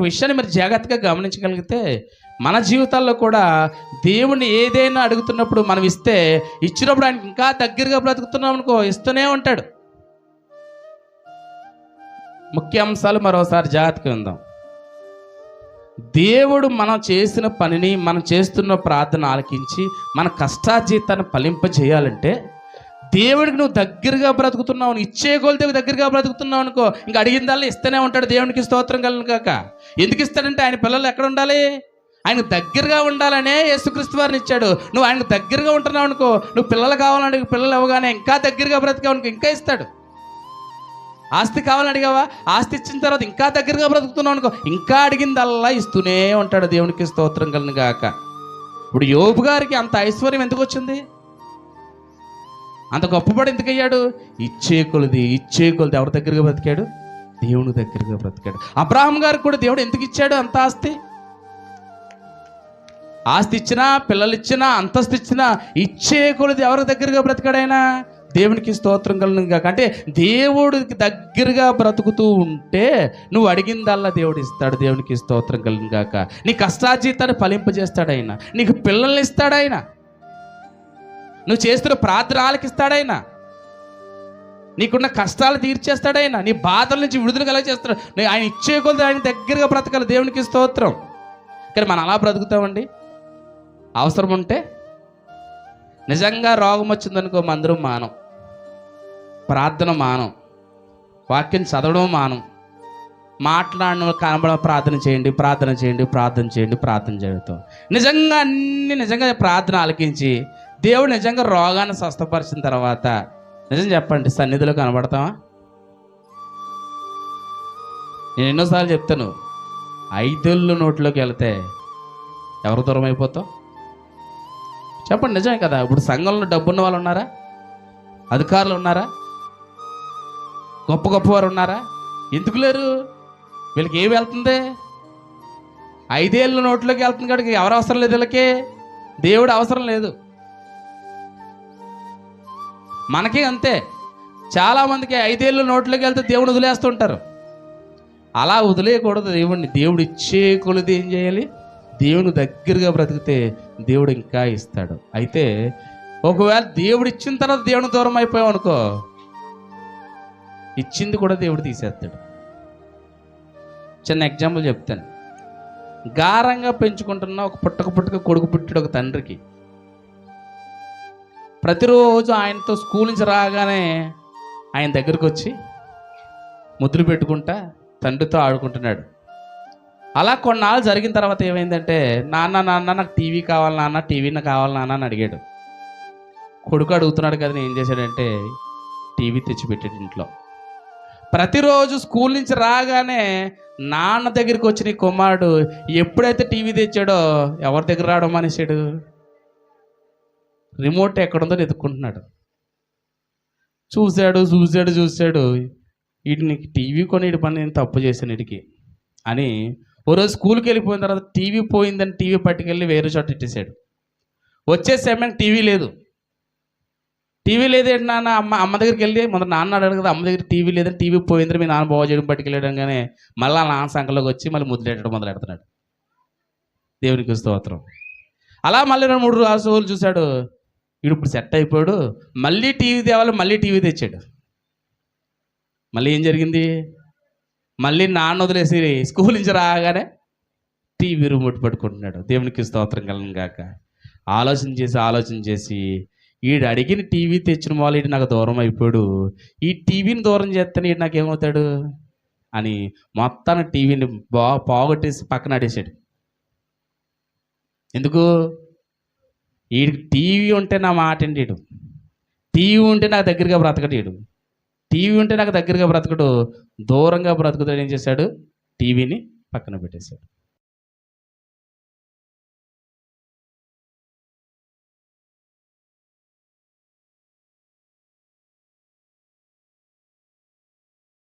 విషయాన్ని మరి జాగ్రత్తగా గమనించగలిగితే మన జీవితాల్లో కూడా దేవుణ్ణి ఏదైనా అడుగుతున్నప్పుడు మనం ఇస్తే ఇచ్చినప్పుడు ఆయనకి ఇంకా దగ్గరగా బ్రతుకుతున్నాం అనుకో ఇస్తూనే ఉంటాడు. ముఖ్య అంశాలు మరోసారి జాగ్రత్తగా ఉందాం దేవుడు మనం చేసిన పనిని మనం చేస్తున్న ప్రార్థన ఆలకించి మన కష్టాజీతాన్ని ఫలింపజేయాలంటే దేవుడికి నువ్వు దగ్గరగా బ్రతుకుతున్నావు ఇచ్చే కొలితే దగ్గరగా బ్రతుకుతున్నావు అనుకో ఇంకా అడిగిందల్లా ఇస్తూనే ఉంటాడు దేవునికి స్తోత్రం కలను కాక ఎందుకు ఇస్తాడంటే ఆయన పిల్లలు ఎక్కడ ఉండాలి? ఆయన దగ్గరగా ఉండాలనే యేసుక్రీస్తు వారిని ఇచ్చాడు. నువ్వు ఆయనకు దగ్గరగా ఉంటున్నావు అనుకో నువ్వు పిల్లలు కావాలని పిల్లలు అవ్వగానే ఇంకా దగ్గరగా బ్రతికావు అనుకో ఇంకా ఇస్తాడు. ఆస్తి కావాలని అడిగావా? ఆస్తి ఇచ్చిన తర్వాత ఇంకా దగ్గరగా బ్రతుకుతున్నావు అనుకో ఇంకా అడిగిందల్లా ఇస్తూనే ఉంటాడు దేవునికి స్తోత్రం కలను గాక. ఇప్పుడు యోబు గారికి అంత ఐశ్వర్యం ఎందుకు వచ్చింది? అంత గొప్పపడి ఎందుకయ్యాడు? ఇచ్చే కొలది ఇచ్చే కొలది ఎవరి దగ్గరగా బ్రతికాడు? దేవుని దగ్గరగా బ్రతికాడు. అబ్రాహం గారికి కూడా దేవుడు ఎందుకు ఇచ్చాడు అంత ఆస్తి? ఆస్తి ఇచ్చినా పిల్లలు ఇచ్చినా అంతస్తు ఇచ్చినా ఇచ్చే కొలది ఎవరి దగ్గరగా బ్రతికాడైనా దేవునికి స్తోత్రం కలను కాక అంటే దేవుడికి దగ్గరగా బ్రతుకుతూ ఉంటే నువ్వు అడిగిందల్లా దేవుడు ఇస్తాడు దేవునికి స్తోత్రం కలను కాక నీ కష్టాజీతాన్ని ఫలింపజేస్తాడు ఆయన. నీకు పిల్లల్ని ఇస్తాడు ఆయన. నువ్వు చేస్తున్న ప్రార్థన ఆలకిస్తాడాయన నీకున్న కష్టాలు తీర్చేస్తాడాయన నీ బాధల నుంచి విడుదల కలగ చేస్తాడు. ఆయన ఇచ్చే కొలది ఆయన దగ్గరగా బ్రతకాలి. దేవునికి స్తోత్రం. కానీ మనం అలా బ్రతుకుతామండి? అవసరం ఉంటే నిజంగా రోగం వచ్చిందనుకో మందరం మానం. ప్రార్థన మానం. వాక్యం చదవడం మానం. మాట్లాడిన కనబడ ప్రార్థన చేయండి ప్రార్థన చేయండి ప్రార్థన చేయండి ప్రార్థన చేయడం నిజంగా అన్ని నిజంగా ప్రార్థన ఆలకించి దేవుడు నిజంగా రోగాన్ని స్వస్థపరిచిన తర్వాత నిజం చెప్పండి సన్నిధిలో కనబడతావా? నేను ఎన్నోసార్లు చెప్తాను ఐదేళ్ళు నోట్లోకి వెళితే ఎవరు దూరం అయిపోతావు? చెప్పండి నిజమే కదా ఇప్పుడు సంఘంలో డబ్బున్న వాళ్ళు ఉన్నారా? అధికారులు ఉన్నారా? గొప్ప గొప్పవారు ఉన్నారా? ఎందుకు లేరు? వీళ్ళకి ఏమి వెళ్తుంది? ఐదేళ్ళు నోట్లోకి వెళ్తుంది కాడికి ఎవరు అవసరం లేదు వీళ్ళకి? దేవుడు అవసరం లేదు. మనకి అంతే. చాలామందికి ఐదేళ్ళు నోట్లోకి వెళ్తే దేవుడు వదిలేస్తుంటారు. అలా వదిలేయకూడదు. దేవుడిని దేవుడు ఇచ్చే కొలది ఏం చేయాలి? దేవుని దగ్గరగా బ్రతికితే దేవుడు ఇంకా ఇస్తాడు. అయితే ఒకవేళ దేవుడు ఇచ్చిన తర్వాత దేవుని దూరం అయిపోయావు అనుకో ఇచ్చింది కూడా దేవుడు తీసేస్తాడు. చిన్న ఎగ్జాంపుల్ చెప్తాను. గారంగా పెంచుకుంటున్న ఒక పుట్టక పుట్టక కొడుకు పుట్టాడు ఒక తండ్రికి. ప్రతిరోజు ఆయనతో స్కూల్ నుంచి రాగానే ఆయన దగ్గరకు వచ్చి ముద్దులు పెట్టుకుంటా తండ్రితో ఆడుకుంటున్నాడు. అలా కొన్నాళ్ళు జరిగిన తర్వాత ఏమైందంటే నాన్న నాన్న నాకు టీవీ కావాలి నాన్న టీవీ కావాలి నాన్న అని అడిగాడు. కొడుకు అడుగుతున్నాడు కదా ఏం చేశాడంటే టీవీ తెచ్చిపెట్టాడు ఇంట్లో. ప్రతిరోజు స్కూల్ నుంచి రాగానే నాన్న దగ్గరికి వచ్చిన కుమారుడు ఎప్పుడైతే టీవీ తెచ్చాడో ఎవరి దగ్గర రావడం మానేశాడు? రిమోట్ ఎక్కడుందో వెతుక్కుంటున్నాడు చూశాడు చూశాడు చూశాడు. వీటిని టీవీ కొని వీడి పని నేను తప్పు చేశాను వీడికి అని ఓ రోజు స్కూల్కి వెళ్ళిపోయిన తర్వాత టీవీ పోయిందని టీవీ పట్టుకెళ్ళి వేరే చోట ఇట్టేశాడు వచ్చే సమయం టీవీ లేదు. టీవీ లేదేంటి నాన్న? అమ్మ అమ్మ దగ్గరికి వెళ్ళి మొదటి నాన్న అడగదు కదా అమ్మ దగ్గర టీవీ లేదని టీవీ పోయిందని మీ నాన్న బాగు చేయడం పట్టుకెళ్ళడం కానీ మళ్ళీ ఆ నాన్న సంఖలోకి వచ్చి మళ్ళీ ముద్దులెట్టడం మొదలు పెడుతున్నాడు దేవునికి స్తోత్రం. అలా మళ్ళీ రెండు మూడు రోజులు చూశాడు. వీడు ఇప్పుడు సెట్ అయిపోయాడు. మళ్ళీ టీవీ తేవాలి మళ్ళీ టీవీ తెచ్చాడు. మళ్ళీ ఏం జరిగింది? మళ్ళీ నాన్న వదిలేసి స్కూల్ నుంచి రాగానే టీవీ రిమోట్ పట్టుకుంటున్నాడు. దేవునికి స్తోత్రం కలను గాక. ఆలోచన చేసి ఆలోచన చేసి వీడు అడిగిన టీవీ తెచ్చిన వాళ్ళు నాకు దూరం అయిపోయాడు. ఈ టీవీని దూరం చేస్తే ఈడు నాకేమవుతాడు అని మొత్తాన్ని టీవీని బా పోగొట్టేసి పక్కన ఆడేశాడు. ఎందుకు? వీడికి టీవీ ఉంటే నా మాట అండి వీడు టీవీ ఉంటే నాకు దగ్గరగా బ్రతకడు వీడు టీవీ ఉంటే నాకు దగ్గరగా బ్రతకడు. దూరంగా బ్రతుకుతాడు ఏం చేశాడు? టీవీని పక్కన పెట్టేశాడు.